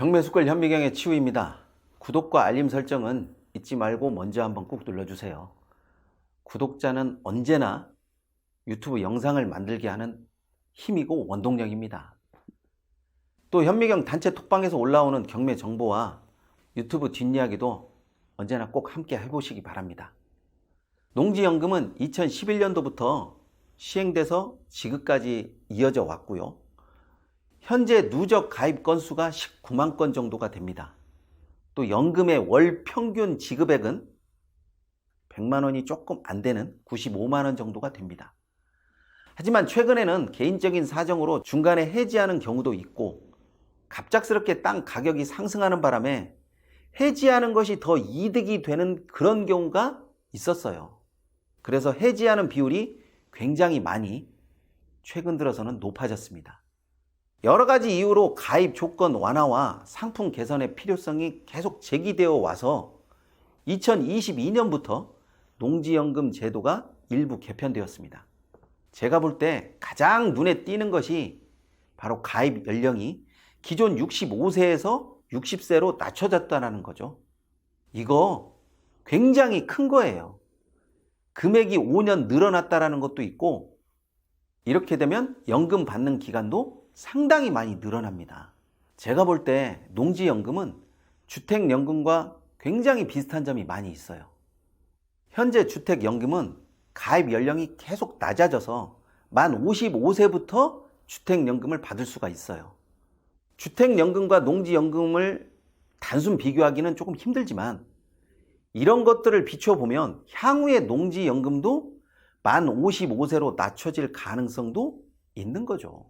경매수걸 현미경의 치우입니다. 구독과 알림 설정은 잊지 말고 먼저 한번 꾹 눌러주세요. 구독자는 언제나 유튜브 영상을 만들게 하는 힘이고 원동력입니다. 또 현미경 단체 톡방에서 올라오는 경매 정보와 유튜브 뒷이야기도 언제나 꼭 함께 해보시기 바랍니다. 농지연금은 2011년도부터 시행돼서 지금까지 이어져 왔고요. 현재 누적 가입 건수가 19만 건 정도가 됩니다. 또 연금의 월 평균 지급액은 100만 원이 조금 안 되는 95만 원 정도가 됩니다. 하지만 최근에는 개인적인 사정으로 중간에 해지하는 경우도 있고 갑작스럽게 땅 가격이 상승하는 바람에 해지하는 것이 더 이득이 되는 그런 경우가 있었어요. 그래서 해지하는 비율이 굉장히 많이 최근 들어서는 높아졌습니다. 여러 가지 이유로 가입 조건 완화와 상품 개선의 필요성이 계속 제기되어 와서 2022년부터 농지연금 제도가 일부 개편되었습니다. 제가 볼 때 가장 눈에 띄는 것이 바로 가입 연령이 기존 65세에서 60세로 낮춰졌다는 거죠. 이거 굉장히 큰 거예요. 금액이 5년 늘어났다라는 것도 있고 이렇게 되면 연금 받는 기간도 상당히 많이 늘어납니다. 제가 볼 때 농지연금은 주택연금과 굉장히 비슷한 점이 많이 있어요. 현재 주택연금은 가입 연령이 계속 낮아져서 만 55세부터 주택연금을 받을 수가 있어요. 주택연금과 농지연금을 단순 비교하기는 조금 힘들지만 이런 것들을 비춰보면 향후의 농지연금도 만 55세로 낮춰질 가능성도 있는 거죠.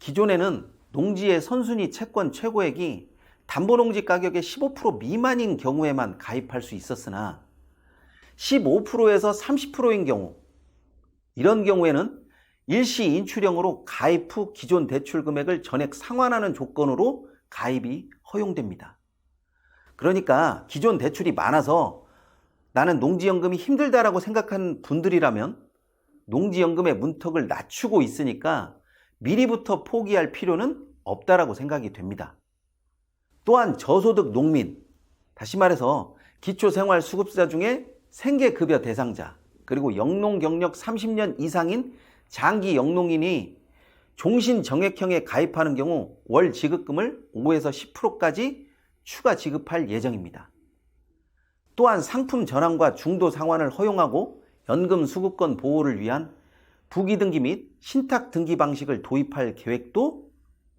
기존에는 농지의 선순위 채권 최고액이 담보농지 가격의 15% 미만인 경우에만 가입할 수 있었으나 15%에서 30%인 경우 이런 경우에는 일시 인출형으로 가입 후 기존 대출 금액을 전액 상환하는 조건으로 가입이 허용됩니다. 그러니까 기존 대출이 많아서 나는 농지연금이 힘들다라고 생각하는 분들이라면 농지연금의 문턱을 낮추고 있으니까 미리부터 포기할 필요는 없다라고 생각이 됩니다. 또한 저소득 농민, 다시 말해서 기초생활수급자 중에 생계급여 대상자, 그리고 영농 경력 30년 이상인 장기 영농인이 종신 정액형에 가입하는 경우 월 지급금을 5에서 10%까지 추가 지급할 예정입니다. 또한 상품 전환과 중도 상환을 허용하고 연금 수급권 보호를 위한 부기 등기 및 신탁 등기 방식을 도입할 계획도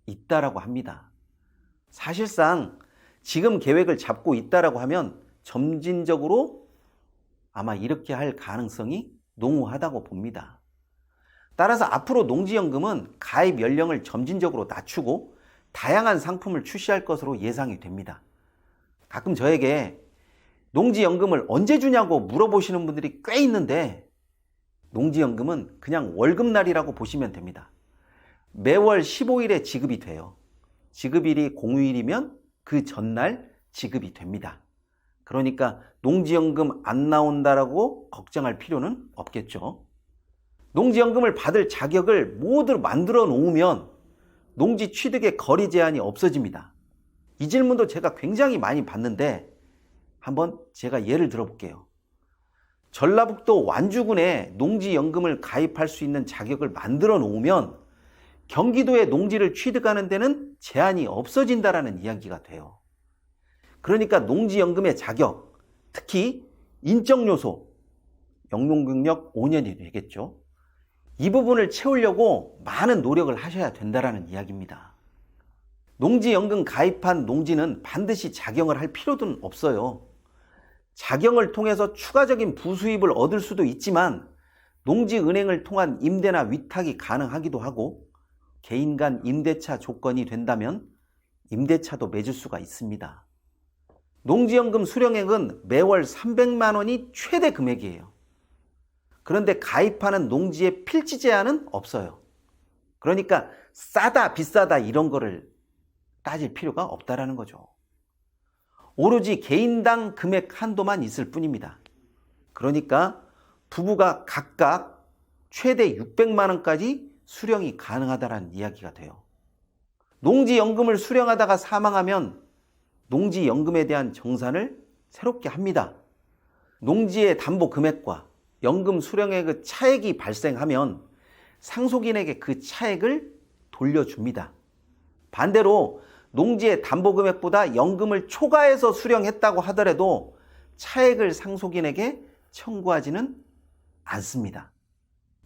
있다라고 합니다. 사실상 지금 계획을 잡고 있다라고 하면 점진적으로 아마 이렇게 할 가능성이 농후하다고 봅니다. 따라서 앞으로 농지연금은 가입 연령을 점진적으로 낮추고 다양한 상품을 출시할 것으로 예상이 됩니다. 가끔 저에게 농지연금을 언제 주냐고 물어보시는 분들이 꽤 있는데 농지연금은 그냥 월급날이라고 보시면 됩니다. 매월 15일에 지급이 돼요. 지급일이 공휴일이면 그 전날 지급이 됩니다. 그러니까 농지연금 안 나온다라고 걱정할 필요는 없겠죠. 농지연금을 받을 자격을 모두 만들어 놓으면 농지 취득의 거리 제한이 없어집니다. 이 질문도 제가 굉장히 많이 받는데 한번 제가 예를 들어 볼게요. 전라북도 완주군에 농지연금을 가입할 수 있는 자격을 만들어 놓으면 경기도의 농지를 취득하는 데는 제한이 없어진다라는 이야기가 돼요. 그러니까 농지연금의 자격, 특히 인적 요소, 영농경력 5년이 되겠죠. 이 부분을 채우려고 많은 노력을 하셔야 된다라는 이야기입니다. 농지연금 가입한 농지는 반드시 작용을 할 필요는 없어요. 작용을 통해서 추가적인 부수입을 얻을 수도 있지만 농지은행을 통한 임대나 위탁이 가능하기도 하고 개인 간 임대차 조건이 된다면 임대차도 맺을 수가 있습니다. 농지연금 수령액은 매월 300만 원이 최대 금액이에요. 그런데 가입하는 농지의 필지 제한은 없어요. 그러니까 싸다 비싸다 이런 거를 따질 필요가 없다라는 거죠. 오로지 개인당 금액 한도만 있을 뿐입니다. 그러니까 부부가 각각 최대 600만 원까지 수령이 가능하다는 이야기가 돼요. 농지연금을 수령하다가 사망하면 농지연금에 대한 정산을 새롭게 합니다. 농지의 담보 금액과 연금 수령액의 차액이 발생하면 상속인에게 그 차액을 돌려줍니다. 반대로 농지의 담보 금액보다 연금을 초과해서 수령했다고 하더라도 차액을 상속인에게 청구하지는 않습니다.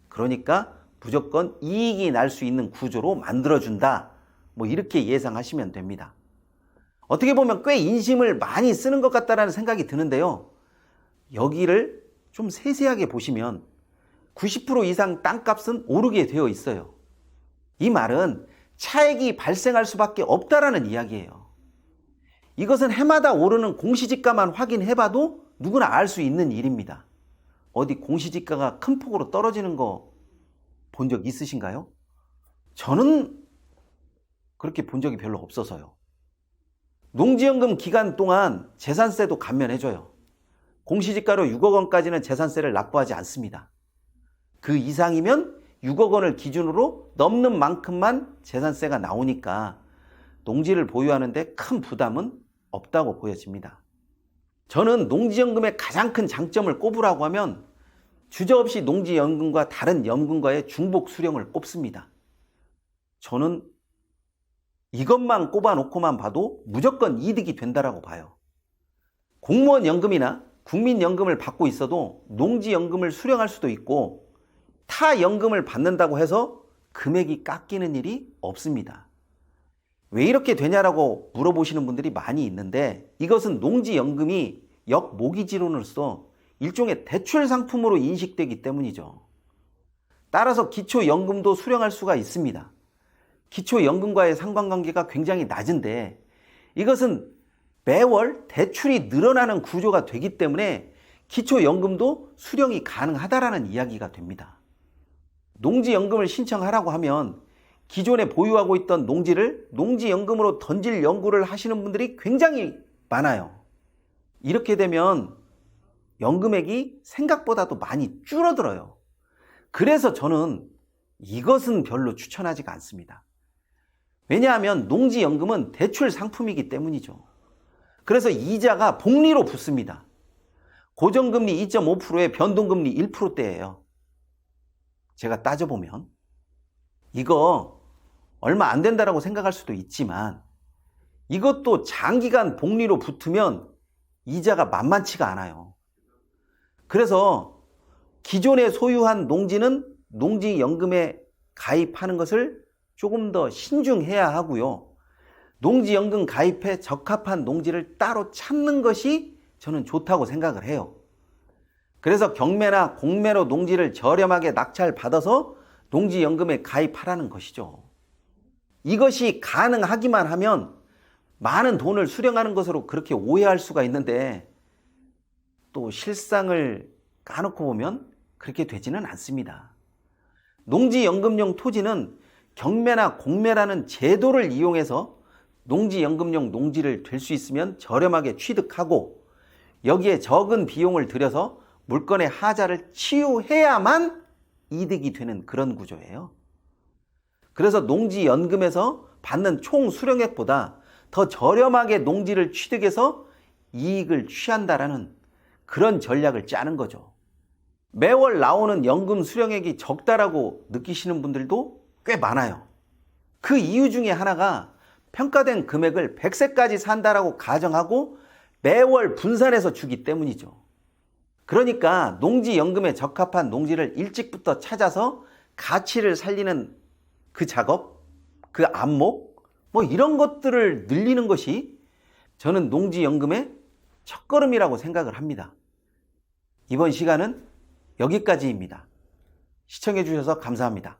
그러니까 무조건 이익이 날 수 있는 구조로 만들어준다. 뭐 이렇게 예상하시면 됩니다. 어떻게 보면 꽤 인심을 많이 쓰는 것 같다라는 생각이 드는데요. 여기를 좀 세세하게 보시면 90% 이상 땅값은 오르게 되어 있어요. 이 말은 차액이 발생할 수밖에 없다라는 이야기예요. 이것은 해마다 오르는 공시지가만 확인해 봐도 누구나 알 수 있는 일입니다. 어디 공시지가가 큰 폭으로 떨어지는 거 본 적 있으신가요? 저는 그렇게 본 적이 별로 없어서요. 농지연금 기간 동안 재산세도 감면해줘요. 공시지가로 6억 원까지는 재산세를 납부하지 않습니다. 그 이상이면 6억 원을 기준으로 넘는 만큼만 재산세가 나오니까 농지를 보유하는데 큰 부담은 없다고 보여집니다. 저는 농지연금의 가장 큰 장점을 꼽으라고 하면 주저 없이 농지연금과 다른 연금과의 중복 수령을 꼽습니다. 저는 이것만 꼽아놓고만 봐도 무조건 이득이 된다라고 봐요. 공무원 연금이나 국민연금을 받고 있어도 농지연금을 수령할 수도 있고 타 연금을 받는다고 해서 금액이 깎이는 일이 없습니다. 왜 이렇게 되냐라고 물어보시는 분들이 많이 있는데 이것은 농지연금이 역모기지론으로서 일종의 대출 상품으로 인식되기 때문이죠. 따라서 기초연금도 수령할 수가 있습니다. 기초연금과의 상관관계가 굉장히 낮은데 이것은 매월 대출이 늘어나는 구조가 되기 때문에 기초연금도 수령이 가능하다라는 이야기가 됩니다. 농지연금을 신청하라고 하면 기존에 보유하고 있던 농지를 농지연금으로 던질 연구를 하시는 분들이 굉장히 많아요. 이렇게 되면 연금액이 생각보다도 많이 줄어들어요. 그래서 저는 이것은 별로 추천하지가 않습니다. 왜냐하면 농지연금은 대출 상품이기 때문이죠. 그래서 이자가 복리로 붙습니다. 고정금리 2.5%에 변동금리 1%대예요. 제가 따져보면 이거 얼마 안 된다라고 생각할 수도 있지만 이것도 장기간 복리로 붙으면 이자가 만만치가 않아요. 그래서 기존에 소유한 농지는 농지연금에 가입하는 것을 조금 더 신중해야 하고요. 농지연금 가입에 적합한 농지를 따로 찾는 것이 저는 좋다고 생각을 해요. 그래서 경매나 공매로 농지를 저렴하게 낙찰 받아서 농지연금에 가입하라는 것이죠. 이것이 가능하기만 하면 많은 돈을 수령하는 것으로 그렇게 오해할 수가 있는데 또 실상을 까놓고 보면 그렇게 되지는 않습니다. 농지연금용 토지는 경매나 공매라는 제도를 이용해서 농지연금용 농지를 될 수 있으면 저렴하게 취득하고 여기에 적은 비용을 들여서 물건의 하자를 치유해야만 이득이 되는 그런 구조예요. 그래서 농지연금에서 받는 총 수령액보다 더 저렴하게 농지를 취득해서 이익을 취한다라는 그런 전략을 짜는 거죠. 매월 나오는 연금 수령액이 적다라고 느끼시는 분들도 꽤 많아요. 그 이유 중에 하나가 평가된 금액을 100세까지 산다라고 가정하고 매월 분산해서 주기 때문이죠. 그러니까 농지연금에 적합한 농지를 일찍부터 찾아서 가치를 살리는 그 작업, 그 안목, 뭐 이런 것들을 늘리는 것이 저는 농지연금의 첫걸음이라고 생각을 합니다. 이번 시간은 여기까지입니다. 시청해 주셔서 감사합니다.